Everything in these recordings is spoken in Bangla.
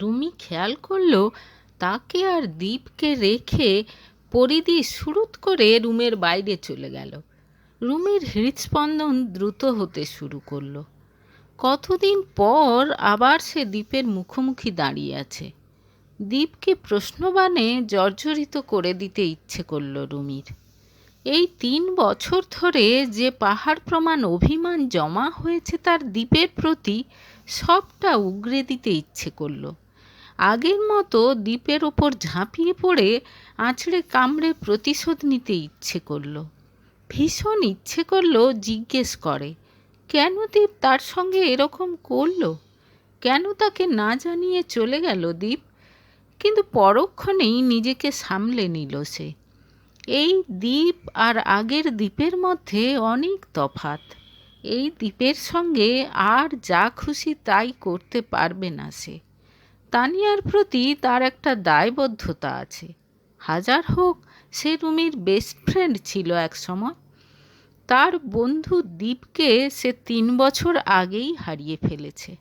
রুমি খেয়াল করল, তাকে আর দীপকে রেখে পরিধি শুরুত করে রুমের বাইরে চলে গেল। রুমির হৃদস্পন্দন দ্রুত হতে শুরু করল। কতদিন পর আবার সে দ্বীপের মুখোমুখি দাঁড়িয়ে আছে। দ্বীপকে প্রশ্নবাণে জর্জরিত করে দিতে ইচ্ছে করল রুমির। এই তিন বছর ধরে যে পাহাড় প্রমাণ অভিমান জমা হয়েছে তার দ্বীপের প্রতি সবটা উগরে দিতে ইচ্ছে করল। আগের মতো দ্বীপের ওপর ঝাঁপিয়ে পড়ে আঁচড়ে কামড়ে প্রতিশোধ নিতে ইচ্ছে করল। ভীষণ ইচ্ছে করল জিজ্ঞেস করে, কেন দীপ তার সঙ্গে এরকম করল? কেন তাকে না জানিয়ে চলে গেল দীপ কিন্তু পরক্ষণেই নিজেকে সামলে নিল সে। এই দ্বীপ আর আগের দ্বীপের মধ্যে অনেক তফাত এই দ্বীপের সঙ্গে আর যা খুশি তাই করতে পারবে না সে। তানিয়ার প্রতি তার একটা দায়বদ্ধতা আছে। হাজার হোক, সে রুমির বেস্ট ফ্রেন্ড ছিল এক সময়। তার বন্ধু দ্বীপকে সে তিন বছর আগেই হারিয়ে ফেলেছে।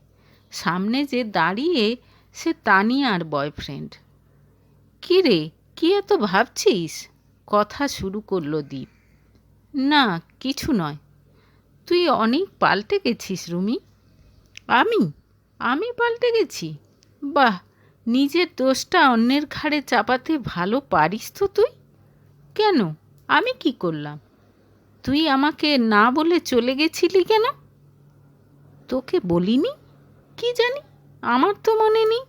সামনে যে দাঁড়িয়ে, সে তানিয়ার বয়ফ্রেন্ড কী রে, কী এত ভাবছিস? কথা শুরু করল দীপ না, কিছু নয়। তুই অনেক পাল্টে গেছিস, রুমি। আমি? আমি পাল্টে গেছি? বাহ, নিজের দোষটা অন্যের ঘাড়ে চাপাতে ভালো পারিস তো তুই? কেন? আমি কি করলাম? তুই আমাকে না বলে চলে গেছিলি কেন? তোকে বলিনি? কি জানি? আমার তো মনে নেই।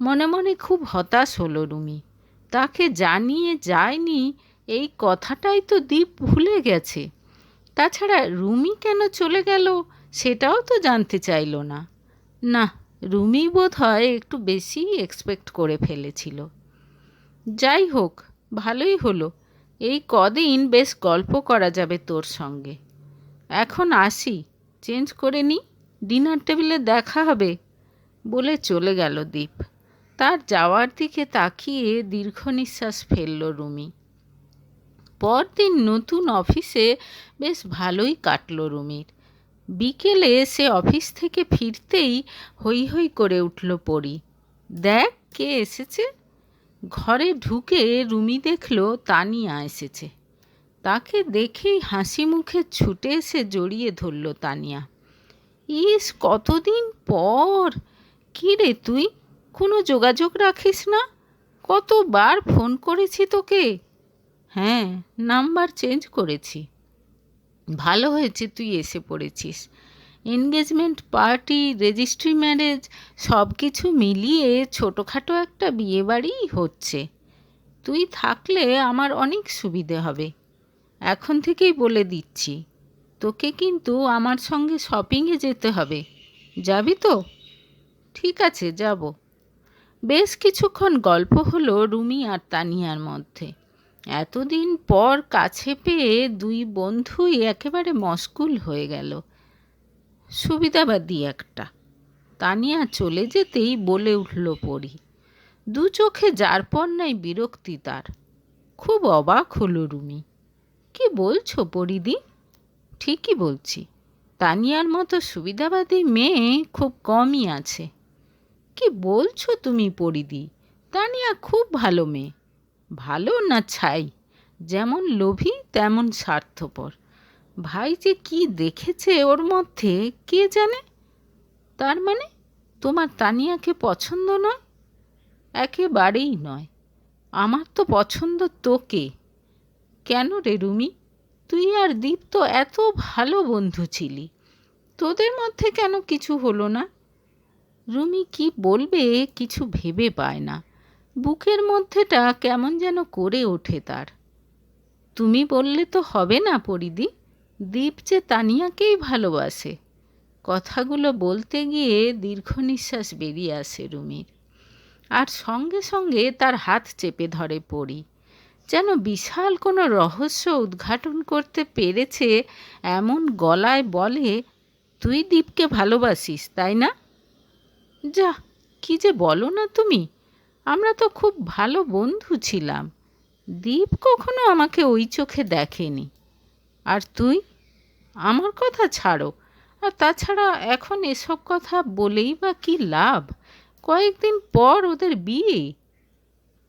মনে মনে খুব হতাশ হলো রুমি। তাকে জানিয়ে যায়নি, এই কথাটাই তো দীপ ভুলে গেছে। তাছাড়া রুমি কেন চলে গেল সেটাও তো জানতে চাইল না। না, রুমি বোধ হয় একটু বেশি এক্সপেক্ট করে ফেলেছিল। যাই হোক, ভালোই হলো। এই কদিন বেশ গল্প করা যাবে তোর সঙ্গে। এখন আসি, চেঞ্জ করে নি, ডিনার টেবিলে দেখা হবে, বলে চলে গেল দীপ। তার যাওয়ার দিকে তাকিয়ে দীর্ঘ নিঃশ্বাস ফেলল রুমি। পরদিন নতুন অফিসে বেশ ভালোই কাটল রুমির। বিকেলে সে অফিস থেকে ফিরতেই হৈ হৈ করে উঠল পড়ি দেখ, কে এসেছে? ঘরে ঢুকে রুমি দেখল তানিয়া এসেছে। তাকে দেখেই হাসি মুখে ছুটে এসে জড়িয়ে ধরল তানিয়া। ইস, কতদিন পর! কী রে তুই? কোনো যোগাযোগ রাখিস না? কতবার ফোন করেছি তোকে? হ্যাঁ নাম্বার চেঞ্জ করেছি। ভালো হয়েছে তুই এসে পড়েছিস। এনগেজমেন্ট, পার্টি, রেজিস্ট্রি ম্যারেজ সব কিছু মিলিয়ে ছোটোখাটো একটা বিয়েবাড়িই হচ্ছে। তুই থাকলে আমার অনেক সুবিধে হবে। এখন থেকেই বলে দিচ্ছি, তোকে কিন্তু আমার সঙ্গে শপিংয়ে যেতে হবে। যাবি তো? ঠিক আছে, যাব। বেশ কিছুক্ষণ গল্প হলো রুমি আর তানিয়ার মধ্যে। এতদিন পর কাছে পেয়ে দুই বন্ধুই একেবারে মশগুল হয়ে গেল। সুবিধাবাদী একটা। তানিয়া চলে যেতেই বলে উঠল পড়ি দু চোখে যার পর নাই বিরক্তি তার। খুব অবাক হলো রুমি। কি বলছো পরিদি? ঠিকই বলছি। তানিয়ার মতো সুবিধাবাদী মেয়ে খুব কমই আছে। কি বলছো তুমি পরিদি? তানিয়া খুব ভালো মেয়ে। ভালো না ছাই? যেমন লোভী, তেমন স্বার্থপর। ভাই যে কি দেখেছে ওর মধ্যে, কে জানে? তার মানে তোমার তানিয়াকে পছন্দ নয়? একেবারেই নয়। আমার তো পছন্দ তোকে। কেন রে রুমি? তুই আর দীপ তো এত ভালো বন্ধু ছিলি। তোদের মধ্যে কেন কিছু হলো না? রুমি কি বলবে, কিছু ভেবে পায় না। বুকের মধ্যেটা কেমন যেন করে ওঠে তার। তুমি বললে তো হবে না পরিদি দীপ যে তানিয়াকেই ভালোবাসে। কথাগুলো বলতে গিয়ে দীর্ঘ নিঃশ্বাস বেরিয়ে আসে রুমির। আর সঙ্গে সঙ্গে তার হাত চেপে ধরে পড়ি যেন বিশাল কোনো রহস্য উদ্ঘাটন করতে পেরেছে এমন গলায় বলে, তুই দীপকে ভালোবাসিস, তাই না? যা, কি যে বলো না তুমি? আমরা তো খুব ভালো বন্ধু ছিলাম। দীপ কখনো আমাকে ওই চোখে দেখেনি। আর তুই? আমার কথা ছাড়ো। আর তাছাড়া এখন এসব কথা বলেই বা কি লাভ? কয়েকদিন পর ওদের বিয়ে।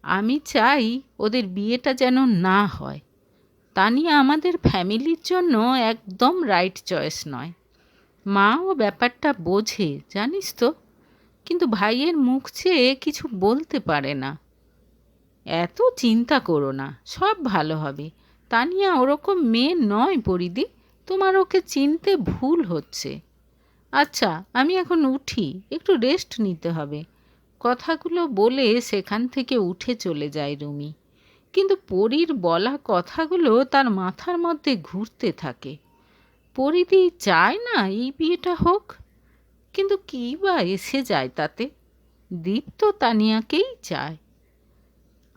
আমি চাই ওদের বিয়েটা যেন না হয়। তানিয়া আমাদের ফ্যামিলির জন্য একদম রাইট চয়েস নয়। মাও ব্যাপারটা বোঝে, জানিস তো? কিন্তু ভাইয়ের মুখ চেয়ে কিছু বলতে পারে না। এত চিন্তা করো না, সব ভালো হবে। তানিয়া ওরকম মেয়ে নয় পরিদি তোমার ওকে চিনতে ভুল হচ্ছে। আচ্ছা আমি এখন উঠি, একটু রেস্ট নিতে হবে। কথাগুলো বলে সেখান থেকে উঠে চলে যায় রুমি। কিন্তু পরীর বলা কথাগুলো তার মাথার মধ্যে ঘুরতে থাকে। পরিদি চায় না এই বিয়েটা হোক কিন্তু কী বা এসে যায় তাতে? দীপ তো তানিয়াকেই চায়।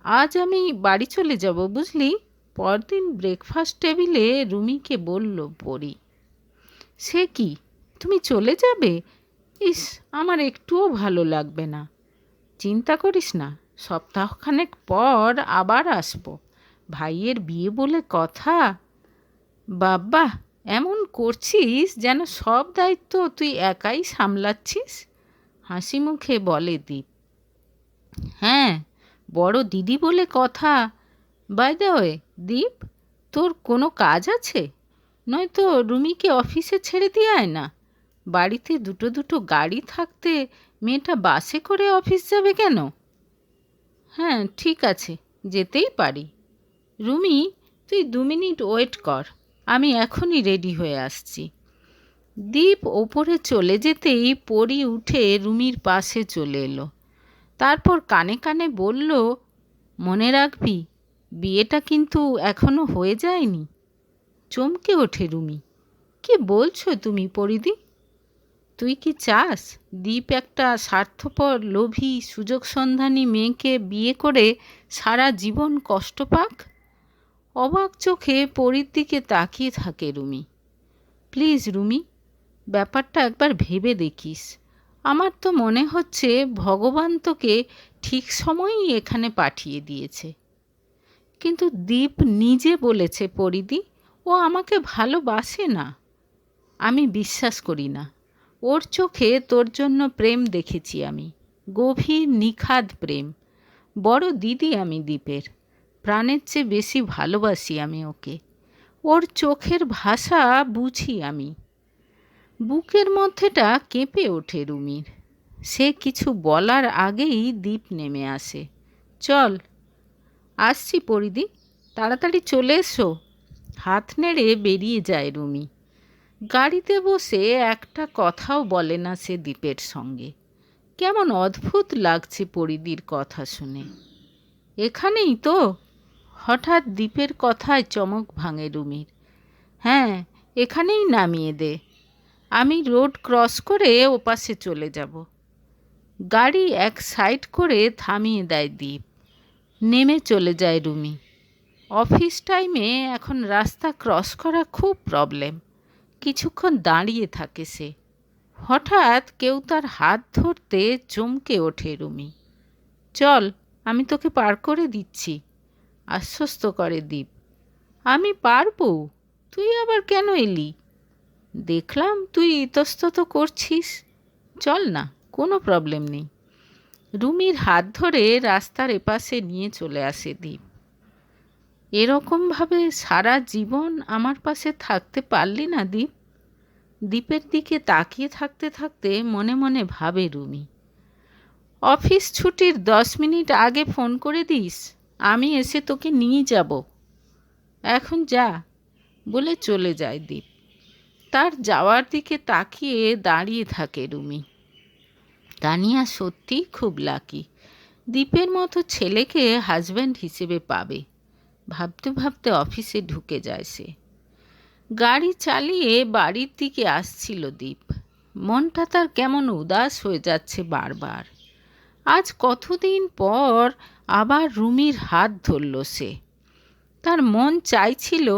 আজ আমি বাড়ি চলে যাব, বুঝলি? পরদিন ব্রেকফাস্ট টেবিলে রুমিকে বলল, পরি, সে কি? তুমি চলে যাবে? ইস, আমার একটুও ভালো লাগবে না। চিন্তা করিস না, সপ্তাহখানেক পর আবার আসব। ভাইয়ের বিয়ে বলে কথা? বাবা এমন করছিস? যেন সব দায়িত্ব তুই একাই সামলাচ্ছিস? হাসি মুখে বলে দীপ। হ্যাঁ বড় দিদি বলে কথা। বাই দ্য ওয়ে দীপ, তোর কোনো কাজ আছে? নয়তো রুমিকে অফিসে ছেড়ে দিয়ে আয় না? বাড়িতে দুটো দুটো গাড়ি থাকতে মেয়েটা বাসে করে অফিস যাবে কেন? হ্যাঁ ঠিক আছে, যেতেই পারি। রুমি, তুই দু মিনিট ওয়েট কর। আমি এখনই রেডি হয়ে আসছি। দীপ ওপরে চলে যেতেই পরি উঠে রুমির পাশে চলে এলো। তারপর কানে কানে বলল, মনে রাখবি, বিয়েটা কিন্তু এখনও হয়ে যায়নি। চমকে ওঠে রুমি। কি বলছো তুমি পরিদি তুই কি চাস? দীপ একটা স্বার্থপর, লোভী সুযোগ সন্ধানী মেয়েকে বিয়ে করে সারা জীবন কষ্ট পাক? অবাক চোখে পরির দিকে তাকিয়ে থাকে রুমি। প্লিজ রুমি, ব্যাপারটা একবার ভেবে দেখিস। আমার তো মনে হচ্ছে ভগবান তোকে ঠিক সময়ই এখানে পাঠিয়ে দিয়েছে। কিন্তু দীপ নিজে বলেছে পরিদি, ও আমাকে ভালোবাসে না। আমি বিশ্বাস করি না। ওর চোখে তোর জন্য প্রেম দেখেছি আমি। গভীর নিখাদ প্রেম। বড় দিদি আমি দ্বীপের প্রাণের চেয়ে বেশি ভালোবাসি আমি ওকে। ওর চোখের ভাষা বুঝি আমি। বুকের মধ্যেটা কেঁপে ওঠে রুমির। সে কিছু বলার আগেই দ্বীপ নেমে আসে। চল, আসছি পরিদি তাড়াতাড়ি চলে এসো। হাত নেড়ে বেরিয়ে যায় রুমি। গাড়িতে বসে একটা কথাও বলে না সে দ্বীপের সঙ্গে। কেমন অদ্ভুত লাগছে পরিদির কথা শুনে। এখানেই তো? হঠাৎ দ্বীপের কথায় চমক ভাঙে রুমির। হ্যাঁ এখানেই নামিয়ে দে। আমি রোড ক্রস করে ওপাশে চলে যাব। গাড়ি এক সাইড করে থামিয়ে দেয় দ্বীপ। নেমে চলে যায় রুমি। অফিস টাইমে এখন রাস্তা ক্রস করা খুব প্রবলেম। কিছুক্ষণ দাঁড়িয়ে থাকে সে। হঠাৎ কেউ তার হাত ধরতে চমকে ওঠে রুমি। চল, আমি তোকে পার করে দিচ্ছি। আশ্বস্ত করে দ্বীপ আমি পারব? তুই আবার কেন এলি? দেখলাম তুই ইতস্তত করছিস। চল না, কোনো প্রবলেম নেই। রুমির হাত ধরে রাস্তার এপাশে নিয়ে চলে আসে দ্বীপ এরকমভাবে সারা জীবন আমার পাশে থাকতে পারলি না দ্বীপ দ্বীপের দিকে তাকিয়ে থাকতে থাকতে মনে মনে ভাবে রুমি। অফিস ছুটির দশ মিনিট আগে ফোন করে দিস। আমি এসে তোকে নিয়ে যাব। এখন যা, বলে চলে যায় দ্বীপ তার যাওয়ার দিকে তাকিয়ে দাঁড়িয়ে থাকে রুমি। তানিয়া সত্যিই খুব লাকি। দ্বীপের মতো ছেলেকে হাজব্যান্ড হিসেবে পাবে। ভাবতে ভাবতে অফিসে ঢুকে যায় সে। গাড়ি চালিয়ে বাড়ির দিকে আসছিল দ্বীপ মনটা তার কেমন উদাস হয়ে যাচ্ছে বারবার। আজ কতদিন পর আবার রুমির হাত ধরল সে। তার মন চাইছিল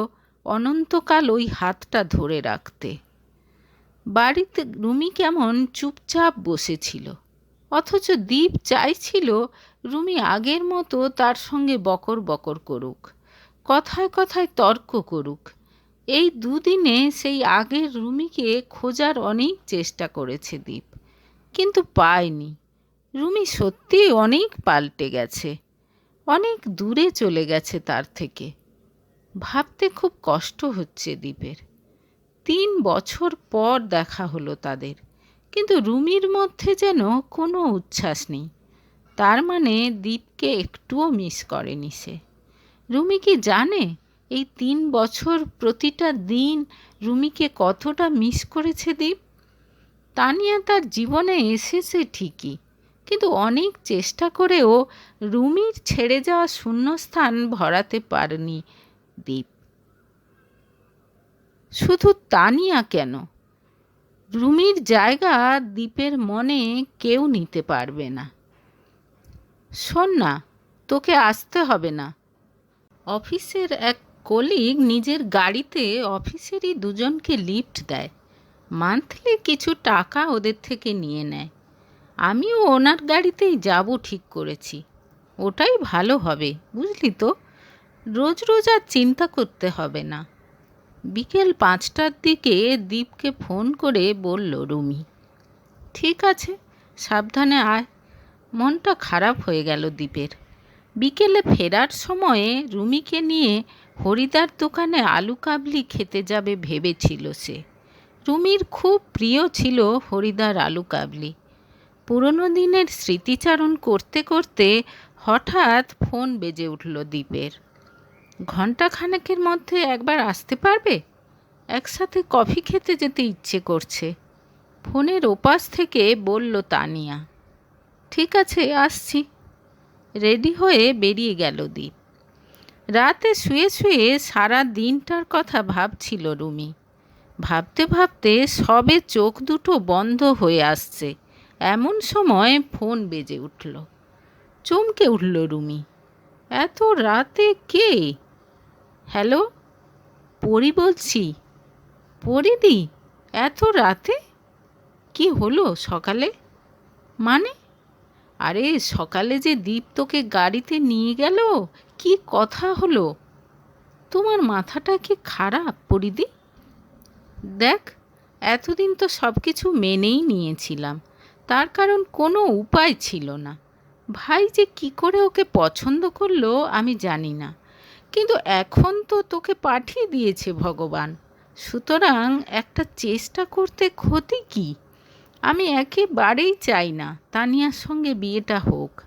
অনন্তকাল ওই হাতটা ধরে রাখতে। বাড়িতে রুমি কেমন চুপচাপ বসেছিল, অথচ দ্বীপ চাইছিল রুমি আগের মতো তার সঙ্গে বকর বকর করুক, কথায় কথায় তর্ক করুক। এই দুদিনে সেই আগের রুমিকে খোঁজার অনেক চেষ্টা করেছে দ্বীপ কিন্তু পায়নি। রুমি সত্যি অনেক পাল্টে গেছে। অনেক দূরে চলে গেছে তার থেকে। ভাবতে খুব কষ্ট হচ্ছে দীপের। তিন বছর পর দেখা হলো তাদের। কিন্তু রুমির মধ্যে যেন কোনো উচ্ছ্বাস নেই। তার মানে দীপকে একটুও মিস করেনি সে। রুমি কি জানে? এই তিন বছর প্রতিটা দিন রুমিকে কতটা মিস করেছে দীপ? তানিয়া তার জীবনে এসেছে ঠিকই। কিন্তু অনেক চেষ্টা করেও রুমির ছেড়ে যাওয়া শূন্যস্থান ভরাতে পারেনি দীপ। শুধু তানিয়া কেন? রুমির জায়গা দীপের মনে কেউ নিতে পারবে না। শোন না, তোকে আসতে হবে না। অফিসের এক কলিগ নিজের গাড়িতে অফিসেরই দুজনকে লিফট দেয়। মান্থলি কিছু টাকা ওদের থেকে নিয়ে নেয়। আমিও ওনার গাড়িতেই যাব ঠিক করেছি। ওটাই ভালো হবে, বুঝলি তো? রোজ রোজ আর চিন্তা করতে হবে না। বিকেল পাঁচটার দিকে দীপকে ফোন করে বলল, রুমি, ঠিক আছে, সাবধানে আয়। মনটা খারাপ হয়ে গেল দীপের। বিকেলে ফেরার সময়ে রুমিকে নিয়ে হরিদার দোকানে আলু কাবলি খেতে যাবে ভেবেছিল সে। রুমির খুব প্রিয় ছিল হরিদার আলু কাবলি। পুরনো দিনের স্মৃতিচারণ করতে করতে হঠাৎ ফোন বেজে উঠল দ্বীপের ঘণ্টা খানেকের মধ্যে একবার আসতে পারবে? একসাথে কফি খেতে যেতে ইচ্ছে করছে। ফোনের ওপাশ থেকে বলল তানিয়া, ঠিক আছে, আসছি। রেডি হয়ে বেরিয়ে গেল দীপ। রাতে শুয়ে শুয়ে সারা দিনটার কথা ভাবছিল রুমি। ভাবতে ভাবতে সবে চোখ দুটো বন্ধ হয়ে আসছে। এমন সময় ফোন বেজে উঠল। চমকে উঠল রুমি। এত রাতে কে? হ্যালো? পরি বলছি। পরিদি, এত রাতে? কি হলো সকালে? মানে? আরে সকালে যে দীপ তোকে গাড়িতে নিয়ে গেল, কি কথা হলো? তোমার মাথাটা কি খারাপ পরিদি? দেখ, এতদিন তো সব কিছু মেনেই নিয়েছিলাম। তার কারণ কোনো উপায় ছিল না। ভাই যে কি করে ওকে পছন্দ করল আমি জানি না। কিন্তু এখন তো তোকে পাঠিয়ে দিয়েছে ভগবান। সুতরাং একটা চেষ্টা করতে ক্ষতি কি? আমি একেবারেই চাই না তানিয়ার সঙ্গে বিয়েটা হোক।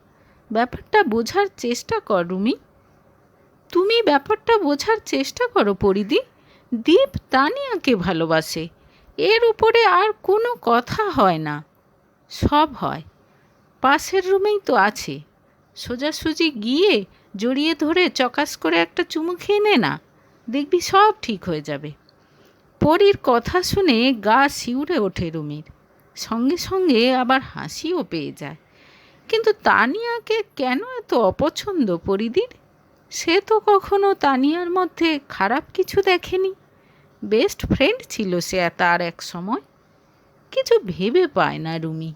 ব্যাপারটা বোঝার চেষ্টা কর, রুমি। তুমি ব্যাপারটা বোঝার চেষ্টা করো পরিদি দীপ তানিয়াকে ভালোবাসে। এর উপরে আর কোনো কথা হয় না। সব হয়। পাশের রুমেই তো আছে। সোজাসুজি গিয়ে জড়িয়ে ধরে চকাস করে একটা চুমু খেয়ে নে না। দেখবি সব ঠিক হয়ে যাবে। পরীর কথা শুনে গা শিউরে ওঠে রুমির। সঙ্গে সঙ্গে আবার হাসিও পেয়ে যায়। কিন্তু তানিয়াকে কেন এত অপছন্দ পরিদির? সে তো কখনো তানিয়ার মধ্যে খারাপ কিছু দেখেনি। বেস্ট ফ্রেন্ড ছিল সে তার এক সময়। কিছু ভেবে পায় না রুমি।